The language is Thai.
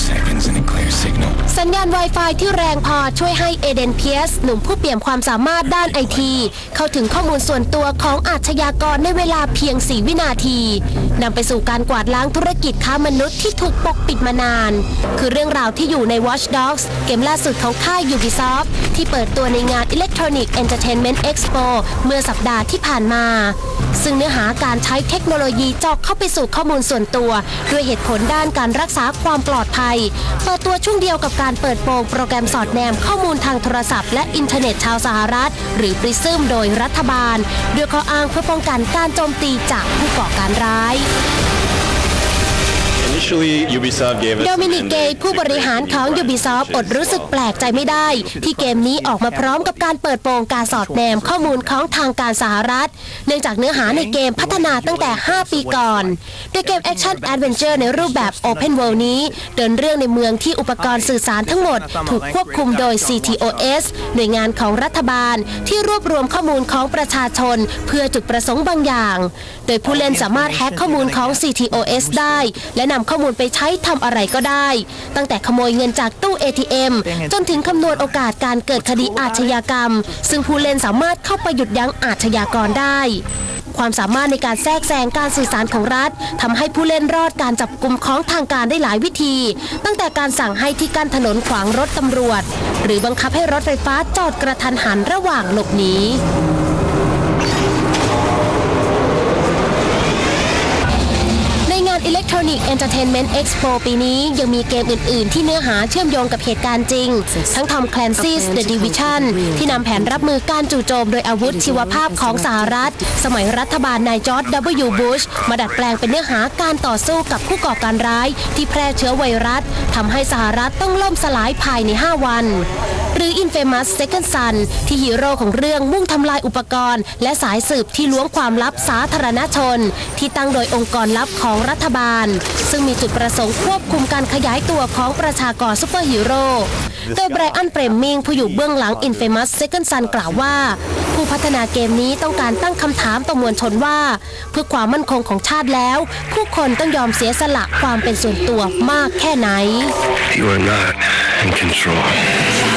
seconds and a clear signal. สัญญาณ Wi-Fi ที่แรงพอช่วยให้เอเดนเพียสหนุ่มผู้เปี่ยมความสามารถด้านไอที เข้าถึงข้อมูลส่วนตัวของอาชญากรในเวลาเพียง 4 วินาทีนำไปสู่การกวาดล้างธุรกิจค้ามนุษย์ที่ถูกปกปิดมานาน คือเรื่องราวที่อยู่ใน Watch Dogs เกมล่าสุดของค่าย Ubisoft ที่เปิดตัวในงาน Electronic Entertainment Expo เมื่อสัปดาห์ที่ผ่านมา ซึ่งเนื้อหาการใช้เทคโนโลยีจาะเข้าไปสู่ข้อมูลส่วนตัว ด้วยเหตุผลด้านการรักษาความปลอดภัยเปิดตัวช่วงเดียวกับการเปิดโปงโปรแกรมสอดแนมข้อมูลทางโทรศัพท์และอินเทอร์เน็ตชาวสหรัฐ หรือปริซึมโดยรัฐบาล ด้วยข้ออ้างเพื่อป้องกันการโจมตีจากผู้ก่อการร้าย Initially, Ubisoft gave us โด some มินิกเกย์ ending ผู้บริหารของ Ubisoft อดรู้สึกแปลกใจไม่ได้ ที่เกมนี้ออกมาพร้อมกับการเปิดโปงการสอดแนมข้อมูลของทางการสหรัฐ เนื่องจากเนื้อหาในเกมพัฒนาตั้งแต่ 5 ปีก่อน โดยเกมแอคชั่นแอดเวนเจอร์ในรูปแบบ Open World นี้ เดินเรื่องในเมืองที่อุปกรณ์สื่อสารทั้งหมด ถูกควบคุมโดย CTOS หน่วยงานของรัฐบาล ที่รวบรวมข้อมูลของประชาชน เพื่อจุดประสงค์บางอย่าง โดยผู้เล่นสามารถแฮ็กข้อมูลของ CTOS ได้ และนำข้อมูลไปใช้ทำอะไรก็ได้ ตั้งแต่ขโมยเงินจากตู้ ATM จนถึงคำนวณโอกาสการเกิดคดีอาชญากรรม ซึ่งผู้เล่นสามารถเข้าไปหยุดยั้งอาชญากรได้ความสามารถในการแทรกแซงการสื่อสารของรัฐทำให้ผู้เล่นรอดการจับกลุ่มของทางการได้หลายวิธี ตั้งแต่การสั่งให้ที่กั้นถนนขวางรถตำรวจ หรือบังคับให้รถไฟฟ้าจอดกระทันหันระหว่างหลบหนี Electronic Entertainment Expo ปีนี้ยังมีเกมอื่น ๆ ที่เนื้อหาเชื่อมโยงกับเหตุการณ์จริง ทั้ง Tom Clancy's The Division ที่นำแผนรับมือการจู่โจมโดยอาวุธชีวภาพของสหรัฐ สมัยรัฐบาลนายจอร์จ W. Bush มาดัดแปลงเป็นเนื้อหาการต่อสู้กับผู้ก่อการร้าย ที่แพร่เชื้อไวรัสทำให้สหรัฐต้องล่มสลายภายใน 5 วัน หรือ Infamous Second Son ที่ฮีโร่ของเรื่องมุ่งทำลายอุปกรณ์ และสายสืบที่ล้วงความลับสาธารณชน ที่ตั้งโดยองค์กรลับของรัฐบาล ซึ่งมีจุดประสงค์ควบคุมการขยายตัวของประชากรซูเปอร์ฮีโร่โดยไบรอันเปรมมิงผู้อยู่เบื้องหลัง Infamous Second Son กล่าวว่า ผู้พัฒนาเกมนี้ต้องการตั้งคำถามต่อมวลชนว่า เพื่อความมั่นคงของชาติแล้ว ผู้คนต้องยอมเสียสละความเป็นส่วนตัวมากแค่ไหน You are not in control.